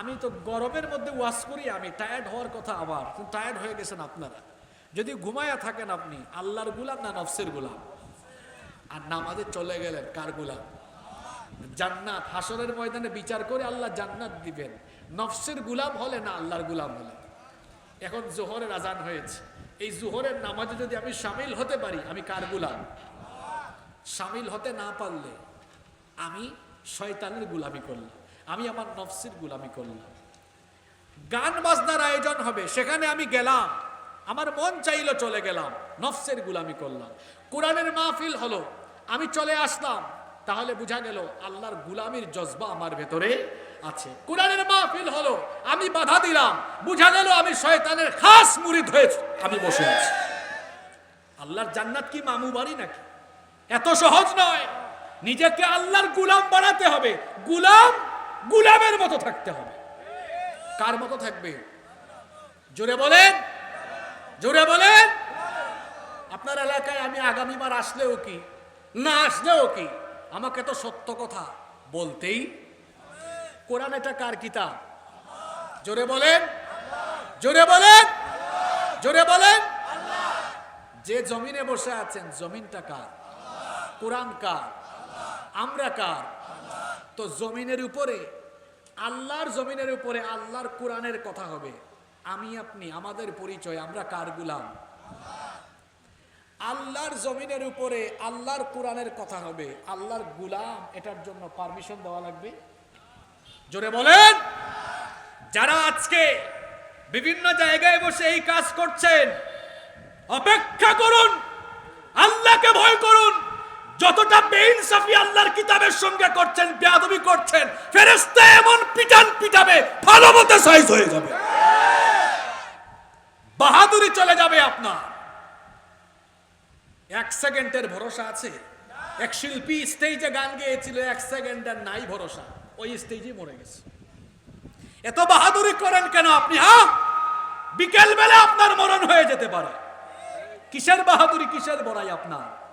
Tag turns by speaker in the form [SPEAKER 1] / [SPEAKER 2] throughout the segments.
[SPEAKER 1] আমি তো গরমের মধ্যে ওয়াশ করি আমি টায়ার্ড হওয়ার কথা আবার টায়ার্ড হয়ে গেছেন আপনারা। যদি ঘুমায়া থাকেন আপনি, আল্লাহর গুলাম না নফসের গুলাম? আর নামাজে চলে গেলেন কার গুলাম? জান্নাত হাসরের ময়দানে বিচার করে আল্লাহ জান্নাত দিবেন। নফসের গুলাম হলে না আল্লাহর গুলাম হলে? এখন জোহরের আজান হয়েছে। এই জোহরের নামাজে যদি আমি সামিল হতে পারি, আমি কার গুলাম? সামিল হতে না পারলে আমি শয়তানের গুলামি করলাম। আমি আমার নফসের গুলামি করলাম। গান বাজনার আয়োজন হবে, সেখানে আমি গেলাম। আমার মন চাইলো চলে গেলাম, নফসের গুলামি করলাম। কোরআনের মাহফিল হলো, আমি চলে আসলাম, তাহলে বোঝা গেল আল্লাহর গুলামির জজবা আমার ভেতরে আছে। কোরআনের মাহফিল হলো, আমি বাধা দিলাম, বুঝা গেল আমি শয়তানের খাস মুরিদ হয়েছে আমি বসে আছি। আল্লাহর জান্নাত কি মামু বাড়ি নাকি? এত সহজ নয়। নিজেকে আল্লাহর গুলাম বানাতে হবে। গুলাম গুলামের মতো থাকতে হবে। কার মতো থাকবে? জোরে বলেন। জোরে বলেন। আপনার এলাকায় আমি আগামীবার আসলেও কি? না আসলেও কি? আমাকে তো সত্য কথা বলতেই কোরআন এটা কার কিতাব? জোরে বলেন। জোরে বলেন। জোরে বলেন। যে জমিনে বসে আছেন, জমিনটা কার? কোরআন কার? আমরা কার? তো জমিনের উপরে, আল্লাহর জমিনের উপরে আল্লাহর কোরআনের কথা হবে। আমি, আপনি, আমাদের পরিচয়, আমরা কার গুলাম? আল্লাহর জমিনের উপরে আল্লাহর কোরআনের কথা হবে। আল্লাহর গুলাম, এটার জন্য পারমিশন দেওয়া লাগবে। জোরে বলেন। যারা আজকে বিভিন্ন জায়গায় বসে এই কাজ করছেন, অপেক্ষা করুন। যতটা বেইনসাফি আল্লাহর কিতাবের সঙ্গে করছেন, বেয়াদবি করছেন, ফেরেশতা এমন পিটান পিটাবে, ভালো মতো সাইজ হয়ে যাবে। বাহাদুরি চলে যাবে আপনার। এক সেকেন্ডের ভরসা আছে? এক শিল্পী স্টেজে গান গেয়েছিল, এক সেকেন্ডের নাই ভরসা। ওই স্টেজে মরে গেছে। এত বাহাদুরি করেন কেন আপনি হ্যাঁ? বিকেল বেলা আপনার মরণ হয়ে যেতে পারে। কিসের বাহাদুরি, কিসের বড়াই আপনার?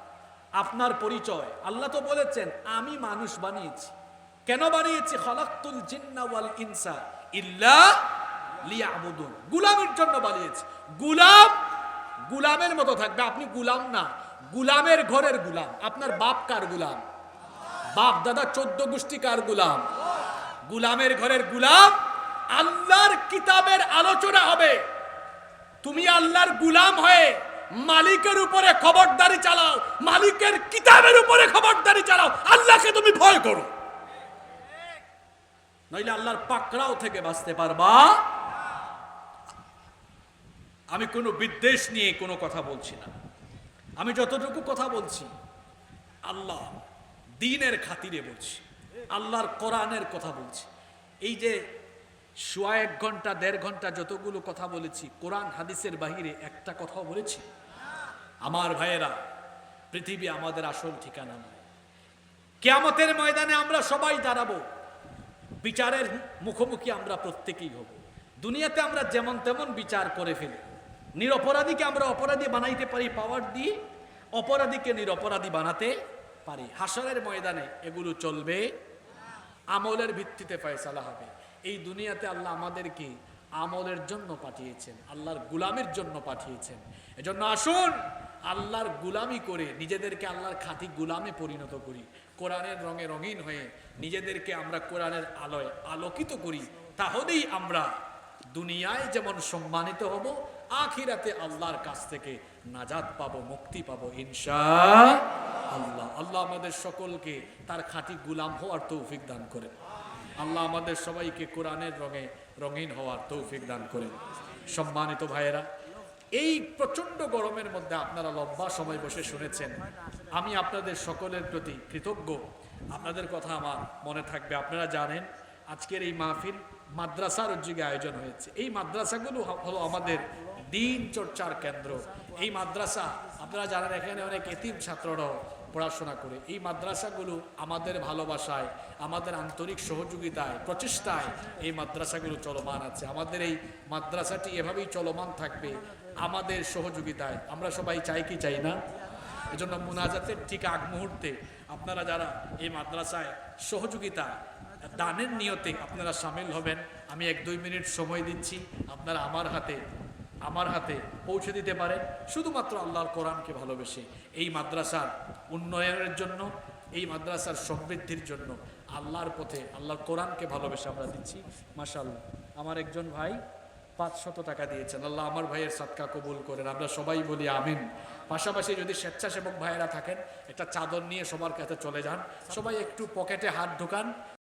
[SPEAKER 1] আপনার পরিচয়। আল্লাহ তো বলেছেন, আমি মানুষ বানিয়েছি। কেন বানিয়েছি? খলাক্তুল জিন্না ওয়াল ইনসা ইল্লা লিয়াবুদুন। গুলামের জন্য বানিয়েছি। গুলাম, গুলামের মতো থাকবে। আপনি গুলাম না, গুলামের ঘরের গুলাম। আপনার বাপ কার গুলাম? বাপ, দাদা, চোদ্দ গোষ্ঠী কার গুলাম? গুলামের ঘরের গুলাম? আল্লাহর কিতাবের আলোচনা হবে। তুমি আল্লাহর গুলাম হয়ে মালিকের উপরে খবরদারি চালাও, মালিকের কিতাবের উপরে খবরদারি চালাও, আল্লাহকে তুমি ভয় করো। নইলে আল্লাহর পাকড়াও থেকে বাঁচতে পারবা। আমি কোনো বিদ্বেষ নিয়ে কোনো কথা বলছি না। আমি যতটুকু কথা বলছি, আল্লাহ দিনের খাতিরে বলছি, আল্লাহর কোরআনের কথা বলছি। এই যে সোয়া এক ঘণ্টা, দেড় ঘণ্টা যতগুলো কথা বলেছি, কোরআন হাদিসের বাহিরে একটা কথাও বলেছি? আমার ভাইয়েরা, পৃথিবী আমাদের আসল ঠিকানা নয়। কেয়ামতের ময়দানে আমরা সবাই দাঁড়াবো। বিচারের মুখোমুখি আমরা প্রত্যেকেই হব। দুনিয়াতে আমরা যেমন তেমন বিচার করে ফেলি। নিরপরাধীকে আমরা অপরাধী বানাইতে পারি পাওয়ার দিয়ে অপরাধীকে নিরপরাধী বানাতে পারি। হাসরের ময়দানে এগুলো চলবে, আমলের ভিত্তিতে ফয়সালা হবে। এই দুনিয়াতে আল্লাহ আমাদেরকে আমলের জন্য পাঠিয়েছেন, আল্লাহর গুলামের জন্য পাঠিয়েছেন। এজন্য আসুন, আল্লাহর গুলামি করে নিজেদেরকে আল্লাহর খাঁটি গুলামে পরিণত করি। কোরআনের রঙে রঙিন হয়ে নিজেদেরকে আমরা কোরআনের আলোয় আলোকিত করি, তাহলেই আমরা দুনিয়ায় যেমন সম্মানিত হব, আখিরাতে আল্লাহর কাছ থেকে নাজাদ পাবো, মুক্তি পাবো ইনশা আল্লাহ আল্লাহ আমাদের সকলকে তার খাঁটি গুলাম হওয়ার তৌফিক দান করেন আল্লাহ আমাদের সবাইকে কোরআনের রঙে রঙিন হওয়ার তৌফিক দান করেন। সম্মানিত ভাইয়েরা, এই প্রচণ্ড গরমের মধ্যে আপনারা লম্বা সময় বসে শুনেছেন। আমি আপনাদের সকলের প্রতি কৃতজ্ঞ। আপনাদের কথা আমার মনে থাকবে। আপনারা জানেন, আজকের এই মাহফিল মাদ্রাসার উদ্যোগে আয়োজন হয়েছে। এই মাদ্রাসাগুলো হলো আমাদের দিন চর্চার কেন্দ্র। এই মাদ্রাসা, আপনারা জানেন, এখানে অনেক এতিম ছাত্ররাও পড়াশোনা করে। এই মাদ্রাসাগুলো আমাদের ভালোবাসায়, আমাদের আন্তরিক সহযোগিতায়, প্রচেষ্টায় এই মাদ্রাসাগুলো চলমান আছে। আমাদের এই মাদ্রাসাটি এভাবেই চলমান থাকবে আমাদের সহযোগিতায়। আমরা সবাই চাই কি চাই না? এজন্য মুনাজাতের ঠিক আগ মুহূর্তে আপনারা যারা এই মাদ্রাসায় সহযোগিতা, দানের নিয়তে আপনারা সামিল হবেন, আমি এক দুই মিনিট সময় দিচ্ছি। আপনারা আমার হাতে আমার হাতে পৌঁছে দিতে পারেন শুধুমাত্র আল্লাহর কোরআনকে ভালোবেসে। এই মাদ্রাসার উন্নয়নের জন্য, এই মাদ্রাসার সমৃদ্ধির জন্য আল্লাহর পথে, আল্লাহর কোরআনকে ভালোবেসে আমরা দিচ্ছি। মাশাল্লাহ আমার একজন ভাই পাঁচশত টাকা দিয়েছেন। আল্লাহ আমার ভাইয়ের সৎকা কবুল করেন। আমরা সবাই বলি আমিন। পাশাপাশি যদি স্বেচ্ছাসেবক ভাইয়েরা থাকেন, একটা চাদর নিয়ে সবার কাছে চলে যান। সবাই একটু পকেটে হাত ঢোকান।